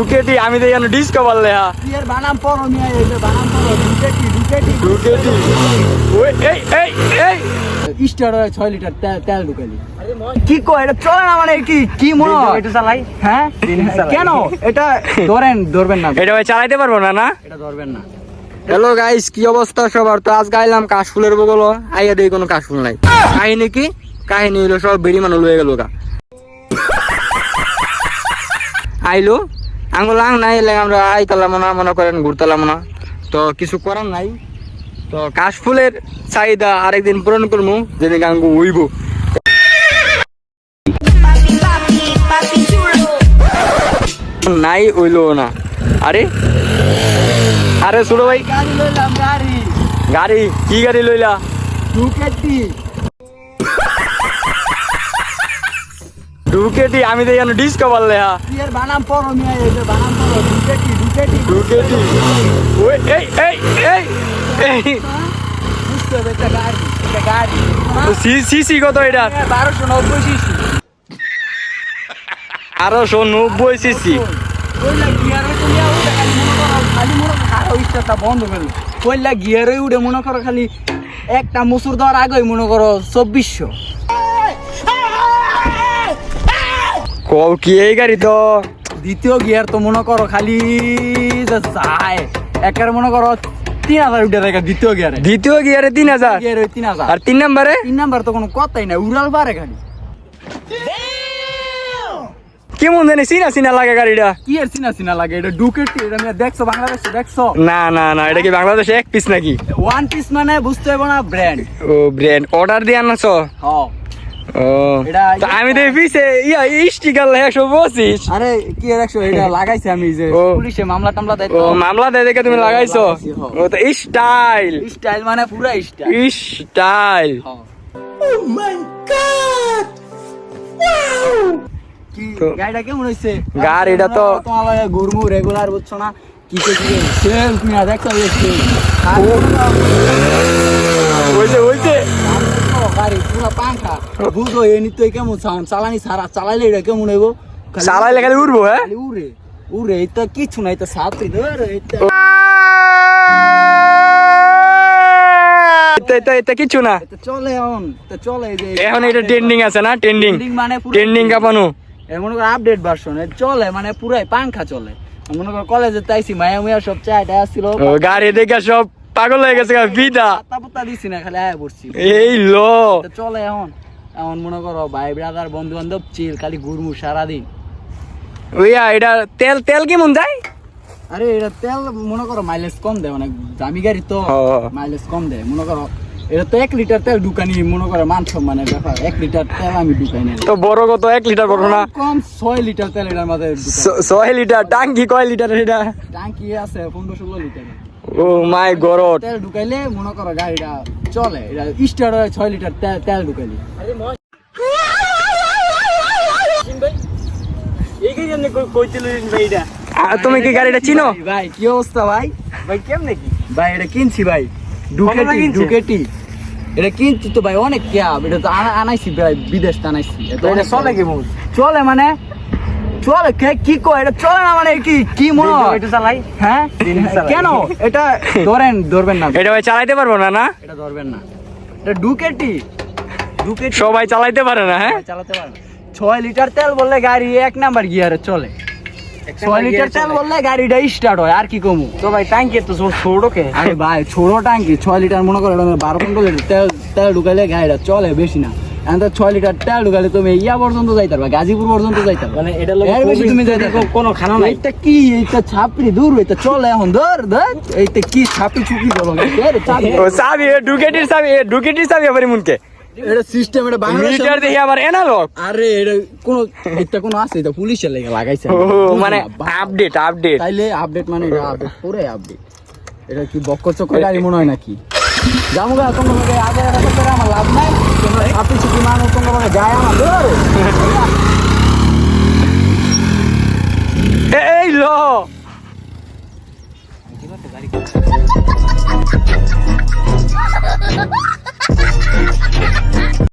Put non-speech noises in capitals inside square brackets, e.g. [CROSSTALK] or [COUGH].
ঢুকেটি আমি তো ডিসকভার লেহা। বানাম পড়ো মিয়া এই বানাম পড়ো ঢুকেটি ঢুকেটি ঢুকেটি ওই এই এই এই। স্টার হয় ছয় লিটার তেল ঢুকালি। কি কো এটা চলে না মানে কি কি মনে হয়? একটু চালাই? হ্যাঁ? কেন? এটা ধরেন ধরবেন না। এটা ভাই চালাইতে পারব না না? এটা ধরবেন না। হ্যালো গাইস কি অবস্থা সবার? তো আজ গাইলাম কাশফুলের বগল। আইয়া দেখি কোনো কাশফুল নাই। কাহিনী কি? কাহিনী হইল সব বেরি মানুষ লয়ে গেল গা। আইলো? আঙ্গুল আং নাই এলে আমরা আইতালাম না মনে করেন ঘুরতালাম না। তো কিছু করার নাই। তো কাশফুলের চাহিদা আরেকদিন পূরণ করব যেদিন আঙ্গু উইব. নাই হইল না। আরে? আরে ছোট ভাই। গাড়ি কি গাড়ি লইলা? ঢুকেটি আমি তো জানো ডিসকভার লেহা। এর বানাম পড়ো মিয়া এই যে বানাম পড়ো ঢুকেটি ঢুকেটি ঢুকেটি ওই এই এই এই সি- সিসি কত এটা? বারোশো নব্বই সিসি আরোশো নব্বই সিসি বন্ধ করল কইলা গিয়ারে উঠে মনে করো খালি একটা মুসুর দেওয়ার আগে মনে করো চব্বিশশো। কও কি এই গাড়ি তো? দ্বিতীয় গিয়ার তো মনে করো খালি যায় একের মনে করো তিন হাজার উঠে থাকে দ্বিতীয় গিয়ারে। দ্বিতীয় গিয়ারে তিন হাজার? গিয়ার তিন হাজার। আর তিন নম্বরে? তিন নাম্বার তো কোনো কথাই না উড়াল পারে খালি। কেমন জানি চিনা চিনা লাগে গাড়িটা। কি এর চিনা চিনা লাগে? এটা ডুকেটি এটা আমি দেখছ বাংলাদেশে দেখছ? না না না এটা কি বাংলাদেশে এক পিস নাকি? ওয়ান পিস মানে বুঝতে হবে না ব্র্যান্ড ও ব্র্যান্ড অর্ডার দিয়ে আনছো? হ্যাঁ। আমি তো পিছে ইয়া স্টিকার একশো পঁচিশ আরে কি এর একশো? এটা [LAUGHS] লাগাইছে আমি যে ও। পুলিশে মামলা টামলা দেয় ও মামলা দেয় দেখে তুমি লাগাইছো। ও তো স্টাইল। স্টাইল মানে পুরা স্টাইল। স্টাইল। কি তো- গাড়িটা কেমন হইছে? গাড়িটা তো- তোমার লাগে ঘুরমু রেগুলার বুঝছ না? কি কে কি সেল তুমি আর দেখছ দেখছি হইছে হইছে গাড়ি পুরা পাঙ্খা বুঝো এ নিতে কেমন সাউন্ড চালানি সারা চালাইলে এটা কেমন হইব? চালাইলে খালি উড়বো হ্যাঁ? উড়ে। উড়ে এটা কিছু এটা এটা না। চলে এখন তো চলে এখন এটা ট্রেন্ডিং আছে না? ট্রেন্ডিং ট্রেন্ডিং মানে ট্রেন্ডিং কাপানো। মনে করো আপডেট ভার্সন চলে মানে পুরাই পাঙ্খা চলে। মনে করো কলেজে তাইছি মায়া মুয়া সব চাইটা আসছিল। গাড়ি দেখে সব পাগল হয়ে গেছে গা, বিদা। পাতা পাতা দিছি না খালি আয়া পড়ছি। এই লো। চলে এখন এখন মনে করো ভাই ব্রাদার বন্ধু বান্ধব চিল খালি ঘুরমু সারাদিন। ওইয়া এটা তেল তেল কেমন যায়? আরে এটা তেল মনে করো মাইলেজ কম দেয় অনেক দামি গাড়ি তো মাইলেজ কম দেয় মনে করো এটা তো এক লিটার তেল ঢুকানি মনে করো মান সম্মানের ব্যাপার এক লিটার তেল আমি ঢুকাই না। তো বড় কত এক লিটার বড় না? কম ছয় লিটার তেল এটার মাঝে ছয় লিটার টাঙ্কি কয় লিটার এটা? টাঙ্কি আছে পনেরো ষোলো লিটার ও মাই গরড তেল ঢুকাইলে মনে করো গাড়িটা চলে। এটা স্টার হয় ছয় লিটার তেল তেল ঢুকাইলে। তুমি কি গাড়িটা চিনো? ভাই, কি অবস্থা ভাই? ভাই কেমনে কি? ভাই এটা কিনছি ভাই। ডুকেটি? ডুকেটি এটা কিনছি তো ভাই অনেক ক্যাব। এটা তো আনা- আনাইছি ভাই বিদেশ আনাইছি। চলে কেমন চলে মানে চলে কে? কি কো এটা চলে না মানে কি? কি মনে হয়? চালাই। হ্যাঁ? কেন? এটা ধরেন ধরবেন না। এটা ভাই চালাইতে পারব না না? এটা ধরবেন না। এটা ডুকেটি। ডুকেটি। সবাই চালাইতে পারে না হ্যাঁ? চালাতে পারেন ছয় লিটার তেল বললে গাড়ি এক নাম্বার গিয়ারে চলে। ছয় লিটার তেল বললে গাড়িটা স্টার্ট হয় আর কি কমু? তো ভাই টাঙ্কি তো ছোট কে? আরে ভাই ছোট টাঙ্কি ছয় লিটার মনে করো এটা বারো পনেরো লিটার তেল তেল ঢুকাইলে গাড়িটা চলে বেশি না। এখন ছয় লিটার তেল ঢুকাইলে তুমি ইয়া পর্যন্ত যাইতে পারবা গাজীপুর পর্যন্ত যাইতে মানে এটা এর বেশি তুমি যাইতে কোনো খানা নাই। এইটা কি? ছাপড়ি দূর এটা চলে এখন ধর ধর। এইটা কি ছাপি চুপি করো ও চাবি এ ডুকেটির চাবি এ ডুকেটির চাবি আবার মুনকে। এটা সিস্টেম এটা বাংলাদেশ মিটার দেখি আবার এনালগ আরে এটা কোন এটা কোন আছে এটা পুলিশের লেগে লাগাইছে। ও মানে আপডেট আপডেট তাইলে আপডেট মানে এটা আপডেট পুরো আপডেট এটা কি গাড়ি মনে হয় নাকি? যাব গা আগে রাখা করে আমার লাভ নাই। আপনি ছুটি চুপি মানুষ যায় আমার এই লো। [LAUGHS]